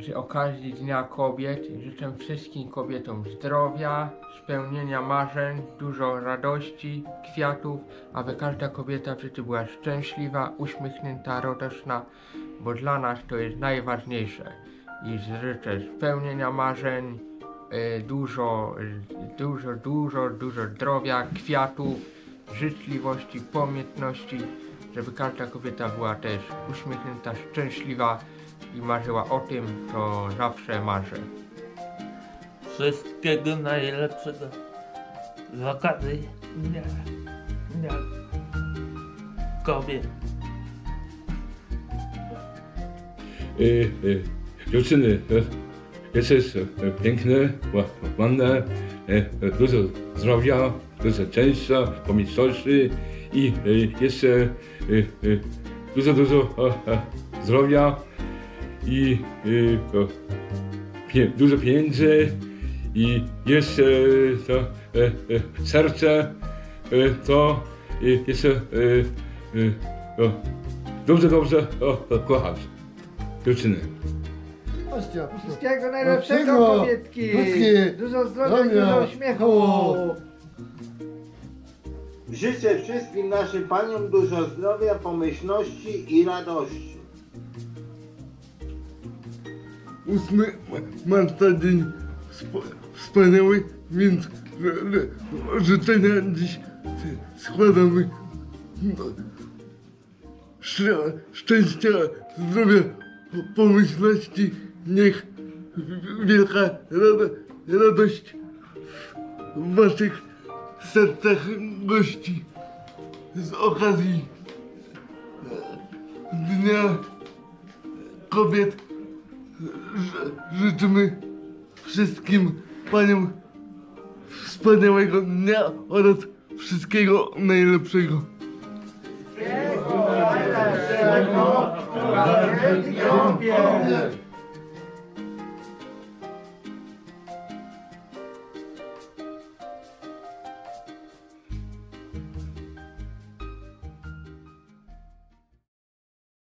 z okazji Dnia Kobiet życzę wszystkim kobietom zdrowia, spełnienia marzeń, dużo radości, kwiatów, aby każda kobieta w życiu była szczęśliwa, uśmiechnięta, radosna, bo dla nas to jest najważniejsze. I życzę spełnienia marzeń, e, dużo, dużo, dużo, dużo zdrowia, kwiatów, życzliwości, pamiętności, żeby każda kobieta była też uśmiechnięta, szczęśliwa i marzyła o tym, co zawsze marzę. Wszystkiego najlepszego z okazji Dnia, dnia Kobiet. Y, y, dziewczyny, y, jesteś y, piękne, ła- ładne, y, y, dużo zdrowia, dużo szczęścia, pomyślności i y, jeszcze y, y, dużo, dużo e, e, zdrowia i y, o, pie, dużo pieniędzy i jeszcze to e, e, serce, to i jeszcze e, e, o, dobrze, dobrze o, o, kochać dziewczyny. Wszystkiego najlepszego, Wszystkiego. kobietki! Dużo zdrowia, Zdrowia. dużo uśmiechu! O. Życzę wszystkim naszym paniom dużo zdrowia, pomyślności i radości. Ósmy marca dzień sp- wspaniały, więc życzenia dziś składamy szczę- szczęścia, zdrowia, po- pomyślności. Niech wielka rado, radość w waszych sercach gości z okazji Dnia Kobiet życzymy wszystkim paniom wspaniałego dnia oraz wszystkiego najlepszego. Najlepszego! Kobietki, kobiet!